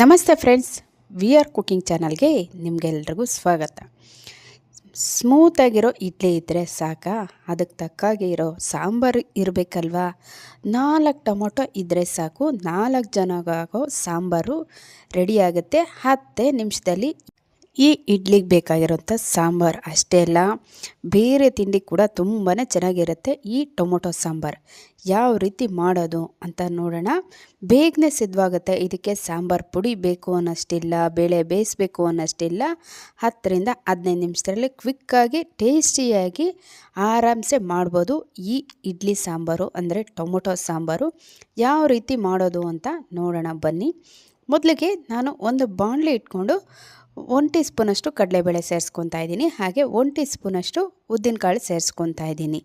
ನಮಸ್ತೆ friends, V R cooking ಚಾನಲ್ಗೆ ನಿಮಗೆಲ್ರಿಗೂ ಸ್ವಾಗತ. ಸ್ಮೂತಾಗಿರೋ ಇಡ್ಲಿ ಇದ್ದರೆ ಸಾಕ? ಅದಕ್ಕೆ ತಕ್ಕಾಗೆ ಇರೋ ಸಾಂಬಾರು ಇರಬೇಕಲ್ವಾ? ನಾಲ್ಕು ಟೊಮೊಟೊ ಇದ್ದರೆ ಸಾಕು, ನಾಲ್ಕು ಜನಗಾಗೋ ಸಾಂಬಾರು ರೆಡಿಯಾಗುತ್ತೆ ಹತ್ತೇ ನಿಮಿಷದಲ್ಲಿ ಈ ಇಡ್ಲಿಗೆ ಬೇಕಾಗಿರೋಂಥ ಸಾಂಬಾರು ಅಷ್ಟೇ ಅಲ್ಲ, ಬೇರೆ ತಿಂಡಿ ಕೂಡ ತುಂಬಾ ಚೆನ್ನಾಗಿರುತ್ತೆ ಈ ಟೊಮೊಟೊ ಸಾಂಬಾರು. ಯಾವ ರೀತಿ ಮಾಡೋದು ಅಂತ ನೋಡೋಣ. ಬೇಗನೆ ಸಿದ್ಧವಾಗುತ್ತೆ ಇದಕ್ಕೆ ಸಾಂಬಾರು ಪುಡಿ ಬೇಕು ಅನ್ನೋಷ್ಟಿಲ್ಲ, ಬೇಳೆ ಬೇಯಿಸ್ಬೇಕು ಅನ್ನೋಷ್ಟಿಲ್ಲ. ಹತ್ತರಿಂದ ಹದಿನೈದು ನಿಮಿಷದಲ್ಲಿ ಕ್ವಿಕ್ಕಾಗಿ ಟೇಸ್ಟಿಯಾಗಿ ಆರಾಮ್ಸೆ ಮಾಡ್ಬೋದು ಈ ಇಡ್ಲಿ ಸಾಂಬಾರು ಅಂದರೆ ಟೊಮೊಟೊ ಸಾಂಬಾರು. ಯಾವ ರೀತಿ ಮಾಡೋದು ಅಂತ ನೋಡೋಣ ಬನ್ನಿ. ಮೊದಲಿಗೆ ನಾನು ಒಂದು ಬಾಣಲಿ ಇಟ್ಕೊಂಡು ಒನ್ ಟೀ ಸ್ಪೂನಷ್ಟು ಕಡಲೆಬೇಳೆ ಸೇರಿಸ್ಕೊತಾ ಇದ್ದೀನಿ. ಹಾಗೆ ಒನ್ ಟೀ ಸ್ಪೂನಷ್ಟು ಉದ್ದಿನಕಾಳು ಸೇರಿಸ್ಕೊತಾ ಇದ್ದೀನಿ.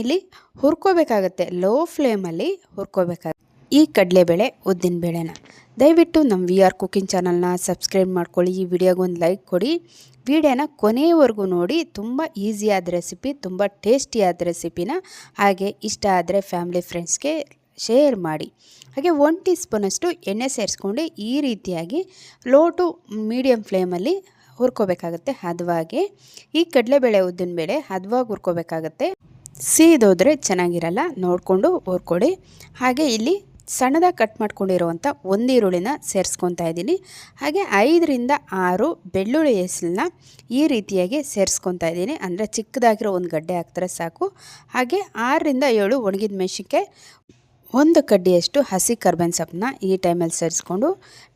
ಇಲ್ಲಿ ಹುರ್ಕೋಬೇಕಾಗತ್ತೆ ಲೋ ಫ್ಲೇಮಲ್ಲಿ ಹುರ್ಕೋಬೇಕಾಗುತ್ತೆ ಈ ಕಡಲೆಬೇಳೆ, ಉದ್ದಿನಬೇಳೆನ. ದಯವಿಟ್ಟು ನಮ್ಮ ವಿ ಆರ್ ಕುಕಿಂಗ್ ಚಾನಲ್ನ ಸಬ್ಸ್ಕ್ರೈಬ್ ಮಾಡ್ಕೊಳ್ಳಿ, ಈ ವಿಡಿಯೋಗೊಂದು ಲೈಕ್ ಕೊಡಿ. ವಿಡಿಯೋನ ಕೊನೆಯವರೆಗೂ ನೋಡಿ, ತುಂಬ ಈಸಿಯಾದ ರೆಸಿಪಿ ತುಂಬ ಟೇಸ್ಟಿಯಾದ ರೆಸಿಪಿನ ಹಾಗೆ ಇಷ್ಟ ಆದರೆ ಫ್ಯಾಮಿಲಿ ಫ್ರೆಂಡ್ಸ್ಗೆ ಶೇರ್ ಮಾಡಿ. ಹಾಗೆ ಒನ್ ಟೀ ಸ್ಪೂನಷ್ಟು ಎಣ್ಣೆ ಸೇರಿಸ್ಕೊಂಡು ಈ ರೀತಿಯಾಗಿ ಲೋ ಟು ಮೀಡಿಯಮ್ ಫ್ಲೇಮಲ್ಲಿ ಹುರ್ಕೋಬೇಕಾಗತ್ತೆ ಹದವಾಗಿ. ಈ ಕಡಲೆಬೇಳೆ ಉದ್ದಿನಬೇಳೆ ಹದವಾಗಿ ಹುರ್ಕೋಬೇಕಾಗತ್ತೆ. ಸೀದೋದ್ರೆ ಚೆನ್ನಾಗಿರಲ್ಲ, ನೋಡಿಕೊಂಡು ಹುರ್ಕೊಡಿ ಹಾಗೆ ಇಲ್ಲಿ ಸಣ್ಣದಾಗಿ ಕಟ್ ಮಾಡ್ಕೊಂಡಿರುವಂಥ ಒಂದು ಈರುಳ್ಳಿನ ಸೇರಿಸ್ಕೊತಾ ಇದ್ದೀನಿ. ಹಾಗೆ ಐದರಿಂದ ಆರು ಬೆಳ್ಳುಳ್ಳಿ ಹೆಸಲನ್ನ ಈ ರೀತಿಯಾಗಿ ಸೇರಿಸ್ಕೊತಾ ಇದ್ದೀನಿ. ಅಂದರೆ ಚಿಕ್ಕದಾಗಿರೋ ಒಂದು ಗಡ್ಡೆ ಹಾಕ್ತಾರೆ ಸಾಕು. ಹಾಗೆ ಆರರಿಂದ ಏಳು ಒಣಗಿದ ಮೆಣಸಿನ್ಕಾಯಿ ಒಂದು ಕಡ್ಡಿಯಷ್ಟು ಹಸಿ ಕರ್ಬೇವಿನ ಸೊಪ್ಪನ್ನ ಈ ಟೈಮಲ್ಲಿ ಸೇರಿಸ್ಕೊಂಡು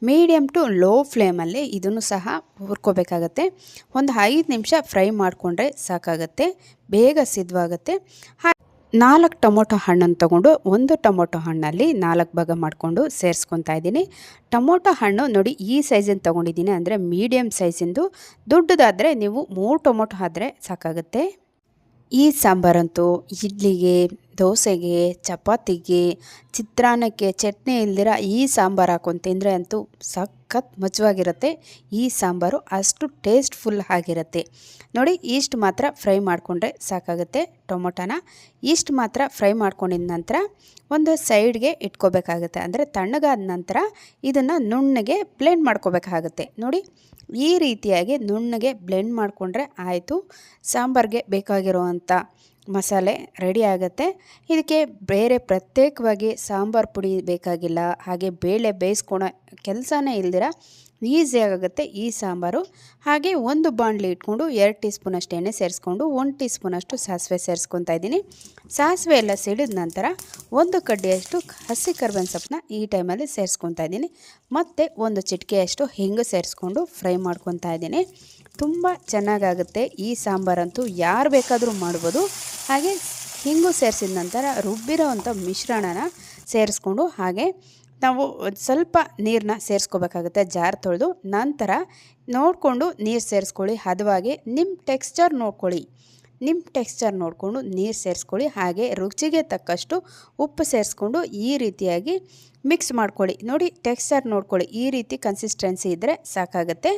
ಮೀಡಿಯಮ್ ಟು ಲೋ ಫ್ಲೇಮಲ್ಲಿ ಇದನ್ನು ಸಹ ಹುರ್ಕೋಬೇಕಾಗತ್ತೆ. ಒಂದು ಐದು ನಿಮಿಷ ಫ್ರೈ ಮಾಡಿಕೊಂಡ್ರೆ ಸಾಕಾಗತ್ತೆ. ಬೇಗ ಸಿದ್ಧವಾಗುತ್ತೆ ನಾಲ್ಕು ಟೊಮೊಟೊ ಹಣ್ಣನ್ನು ತಗೊಂಡು ಒಂದು ಟೊಮೊಟೊ ಹಣ್ಣಲ್ಲಿ ನಾಲ್ಕು ಭಾಗ ಮಾಡಿಕೊಂಡು ಸೇರಿಸ್ಕೊತಾ ಇದ್ದೀನಿ. ಟೊಮೊಟೊ ಹಣ್ಣು ನೋಡಿ ಈ ಸೈಜಿಂದು ತೊಗೊಂಡಿದ್ದೀನಿ ಅಂದರೆ ಮೀಡಿಯಮ್ ಸೈಜಿಂದು ದೊಡ್ಡದಾದರೆ ನೀವು ಮೂರು ಟೊಮೊಟೊ ಆದರೆ ಸಾಕಾಗುತ್ತೆ. ಈ ಸಾಂಬಾರಂತೂ ಇಡ್ಲಿಗೆ ದೋಸೆಗೆ ಚಪಾತಿಗೆ ಚಿತ್ರಾನ್ನಕ್ಕೆ ಚಟ್ನಿ ಇಲ್ದಿರ ಈ ಸಾಂಬಾರು ಹಾಕೊಂಡು ತಿಂದರೆ ಅಂತೂ ಸಖತ್ ಮಜವಾಗಿರುತ್ತೆ, ಈ ಸಾಂಬಾರು ಅಷ್ಟು ಟೇಸ್ಟ್ಫುಲ್ ಆಗಿರುತ್ತೆ. ನೋಡಿ, ಈಸ್ಟ್ ಮಾತ್ರ ಫ್ರೈ ಮಾಡಿಕೊಂಡ್ರೆ ಸಾಕಾಗುತ್ತೆ ಟೊಮೊಟೊನ. ಈಸ್ಟ್ ಮಾತ್ರ ಫ್ರೈ ಮಾಡ್ಕೊಂಡಿದ ನಂತರ ಒಂದು ಸೈಡ್ಗೆ ಇಟ್ಕೋಬೇಕಾಗುತ್ತೆ. ಅಂದರೆ ತಣ್ಣಗಾದ ನಂತರ ಇದನ್ನು ನುಣ್ಣಗೆ ಬ್ಲೆಂಡ್ ಮಾಡ್ಕೋಬೇಕಾಗುತ್ತೆ. ನೋಡಿ, ಈ ರೀತಿಯಾಗಿ ನುಣ್ಣಗೆ ಬ್ಲೆಂಡ್ ಮಾಡಿಕೊಂಡ್ರೆ ಆಯಿತು. ಸಾಂಬಾರಿಗೆ ಬೇಕಾಗಿರುವಂಥ ಮಸಾಲೆ ರೆಡಿ ಆಗುತ್ತೆ. ಇದಕ್ಕೆ ಬೇರೆ ಪ್ರತ್ಯೇಕವಾಗಿ ಸಾಂಬಾರು ಪುಡಿ ಬೇಕಾಗಿಲ್ಲ. ಹಾಗೆ ಬೇಳೆ ಬೇಯಿಸ್ಕೊಳೋ ಕೆಲಸನೇ ಇಲ್ದಿರ ಈಸಿಯಾಗುತ್ತೆ ಈ ಸಾಂಬಾರು. ಹಾಗೆ ಒಂದು ಬಾಣಲಿ ಇಟ್ಕೊಂಡು ಎರಡು ಟೀ ಸ್ಪೂನಷ್ಟು ಎಣ್ಣೆ ಸೇರಿಸ್ಕೊಂಡು ಒಂದು ಟೀ ಸ್ಪೂನಷ್ಟು ಸಾಸಿವೆ ಸೇರಿಸ್ಕೊತಾ ಇದ್ದೀನಿ. ಸಾಸಿವೆ ಎಲ್ಲ ಸಿಡಿದ ನಂತರ ಒಂದು ಕಡ್ಡಿಯಷ್ಟು ಹಸಿ ಕರ್ಬೇವಿನ ಸೊಪ್ಪನ್ನ ಈ ಟೈಮಲ್ಲಿ ಸೇರಿಸ್ಕೊತಾ ಇದ್ದೀನಿ. ಮತ್ತು ಒಂದು ಚಿಟಿಕೆಯಷ್ಟು ಹಿಂಗು ಸೇರಿಸ್ಕೊಂಡು ಫ್ರೈ ಮಾಡ್ಕೊತಾ ಇದ್ದೀನಿ. ತುಂಬ ಚೆನ್ನಾಗಾಗುತ್ತೆ. ಈ ಸಾಂಬಾರಂತೂ ಯಾರು ಬೇಕಾದರೂ ಮಾಡ್ಬೋದು. ಹಾಗೆ ಹಿಂಗು ಸೇರಿಸಿದ ನಂತರ ರುಬ್ಬಿರೋವಂಥ ಮಿಶ್ರಣನ ಸೇರಿಸ್ಕೊಂಡು ಹಾಗೆ ನಾವು ಸ್ವಲ್ಪ ನೀರನ್ನ ಸೇರಿಸ್ಕೋಬೇಕಾಗುತ್ತೆ ಜಾರ್ ತೊಳೆದು. ನಂತರ ನೋಡಿಕೊಂಡು ನೀರು ಸೇರಿಸ್ಕೊಳ್ಳಿ. ಹದವಾಗಿ ನಿಮ್ಮ ಟೆಕ್ಸ್ಚರ್ ನೋಡ್ಕೊಳ್ಳಿ. ನಿಮ್ಮ ಟೆಕ್ಸ್ಚರ್ ನೋಡಿಕೊಂಡು ನೀರು ಸೇರಿಸ್ಕೊಳ್ಳಿ, ಹಾಗೆ ರುಚಿಗೆ ತಕ್ಕಷ್ಟು ಉಪ್ಪು ಸೇರಿಸ್ಕೊಂಡು ಈ ರೀತಿಯಾಗಿ ಮಿಕ್ಸ್ ಮಾಡ್ಕೊಳ್ಳಿ. ನೋಡಿ, ಟೆಕ್ಸ್ಚರ್ ನೋಡ್ಕೊಳ್ಳಿ, ಈ ರೀತಿ ಕನ್ಸಿಸ್ಟೆನ್ಸಿ ಇದ್ದರೆ ಸಾಕಾಗುತ್ತೆ.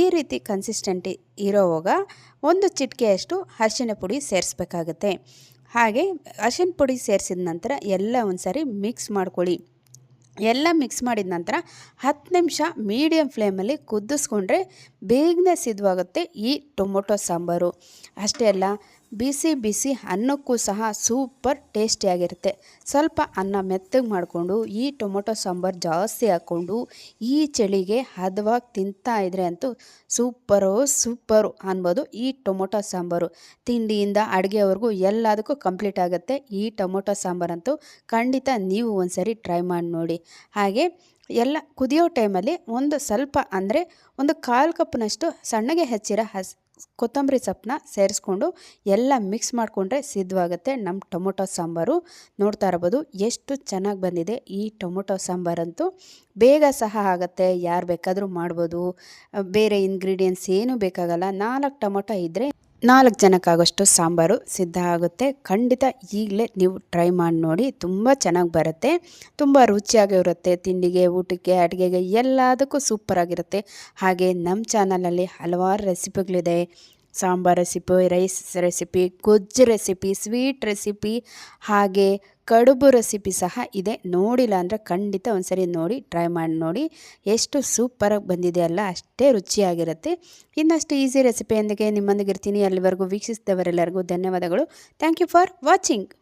ಈ ರೀತಿ ಕನ್ಸಿಸ್ಟೆಂಟಿ ಇರೋವಾಗ ಒಂದು ಚಿಟಿಕೆಯಷ್ಟು ಅರಿಶಿನ ಪುಡಿ ಸೇರಿಸ್ಬೇಕಾಗತ್ತೆ. ಹಾಗೆ ಅರಿಶಿನ ಪುಡಿ ಸೇರಿಸಿದ ನಂತರ ಎಲ್ಲ ಒಂದು ಮಿಕ್ಸ್ ಮಾಡ್ಕೊಳ್ಳಿ. ಎಲ್ಲ ಮಿಕ್ಸ್ ಮಾಡಿದ ನಂತರ ಹತ್ತು ನಿಮಿಷ ಮೀಡಿಯಮ್ ಫ್ಲೇಮಲ್ಲಿ ಕುದಿಸ್ಕೊಂಡ್ರೆ ಬೇಗನೆ ಸಿದ್ಧವಾಗುತ್ತೆ ಈ ಟೊಮೊಟೊ ಸಾಂಬಾರು. ಅಷ್ಟೇ ಅಲ್ಲ ಬಿಸಿ ಬಿಸಿ ಅನ್ನಕ್ಕೂ ಸಹ ಸೂಪರ್ ಟೇಸ್ಟಿಯಾಗಿರುತ್ತೆ. ಸ್ವಲ್ಪ ಅನ್ನ ಮೆತ್ತಗೆ ಮಾಡಿಕೊಂಡು, ಈ ಟೊಮೊಟೊ ಸಾಂಬಾರು ಜಾಸ್ತಿ ಹಾಕ್ಕೊಂಡು, ಈ ಚಳಿಗೆ ಹದವಾಗಿ ತಿಂತಾ ಇದ್ರೆ ಅಂತೂ ಸೂಪರು ಸೂಪರು ಅನ್ಬೋದು ಈ ಟೊಮೊಟೊ ಸಾಂಬಾರು. ತಿಂಡಿಯಿಂದ ಅಡುಗೆವರೆಗೂ ಎಲ್ಲದಕ್ಕೂ ಕಂಪ್ಲೀಟ್ ಆಗುತ್ತೆ ಈ ಟೊಮೊಟೊ ಸಾಂಬಾರಂತೂ. ಖಂಡಿತ ನೀವು ಒಂದ್ಸರಿ ಟ್ರೈ ಮಾಡಿ ನೋಡಿ. ಹಾಗೆ ಎಲ್ಲ ಕುದಿಯೋ ಟೈಮಲ್ಲಿ ಒಂದು ಸ್ವಲ್ಪ ಅಂದರೆ ಒಂದು ಕಾಲು ಕಪ್ನಷ್ಟು ಸಣ್ಣಗೆ ಹೆಚ್ಚಿರೋ ಹಸ್ ಕೊತ್ತಂಬರಿ ಸೊಪ್ಪನ್ನ ಸೇರಿಸ್ಕೊಂಡು ಎಲ್ಲ ಮಿಕ್ಸ್ ಮಾಡಿಕೊಂಡ್ರೆ ಸಿದ್ಧವಾಗುತ್ತೆ ನಮ್ಮ ಟೊಮೊಟೊ ಸಾಂಬಾರು. ನೋಡ್ತಾ ಇರ್ಬೋದು ಎಷ್ಟು ಚೆನ್ನಾಗಿ ಬಂದಿದೆ ಈ ಟೊಮೊಟೊ ಸಾಂಬಾರಂತೂ. ಬೇಗ ಸಹ ಆಗುತ್ತೆ, ಯಾರು ಬೇಕಾದರೂ ಮಾಡ್ಬೋದು. ಬೇರೆ ಇಂಗ್ರೀಡಿಯೆಂಟ್ಸ್ ಏನೂ ಬೇಕಾಗಲ್ಲ. ನಾಲ್ಕು ಟೊಮೊಟೊ ಇದ್ದರೆ ನಾಲ್ಕು ಜನಕ್ಕಾಗೋಷ್ಟು ಸಾಂಬಾರು ಸಿದ್ಧ ಆಗುತ್ತೆ. ಖಂಡಿತ ಈಗಲೇ ನೀವು ಟ್ರೈ ಮಾಡಿ ನೋಡಿ, ತುಂಬ ಚೆನ್ನಾಗಿ ಬರುತ್ತೆ. ತುಂಬ ರುಚಿಯಾಗಿರುತ್ತೆ ತಿಂಡಿಗೆ, ಊಟಕ್ಕೆ, ಅಡುಗೆಗೆ ಎಲ್ಲದಕ್ಕೂ ಸೂಪರಾಗಿರುತ್ತೆ ಹಾಗೆ ನಮ್ಮ ಚಾನಲಲ್ಲಿ ಹಲವಾರು ರೆಸಿಪಿಗಳಿದೆ. ಸಾಂಬಾರ್ ರೆಸಿಪಿ ರೈಸ್ ರೆಸಿಪಿ ಗೊಜ್ಜು ರೆಸಿಪಿ ಸ್ವೀಟ್ ರೆಸಿಪಿ ಹಾಗೆ ಕಡುಬು ರೆಸಿಪಿ ಸಹ ಇದೆ. ನೋಡಿಲ್ಲ ಅಂದರೆ ಖಂಡಿತ ಒಂದ್ಸರಿ ನೋಡಿ ಟ್ರೈ ಮಾಡಿ ನೋಡಿ. ಎಷ್ಟು ಸೂಪರಾಗಿ ಬಂದಿದೆ ಅಲ್ಲ, ಅಷ್ಟೇ ರುಚಿಯಾಗಿರುತ್ತೆ. ಇನ್ನಷ್ಟು ಈಸಿ ರೆಸಿಪಿಯೊಂದಿಗೆ ನಿಮ್ಮೊಂದಿಗೆ ಇರ್ತೀನಿ. ಅಲ್ಲಿವರೆಗೂ ವೀಕ್ಷಿಸಿದವರೆಲ್ಲರಿಗೂ ಧನ್ಯವಾದಗಳು. Thank you for watching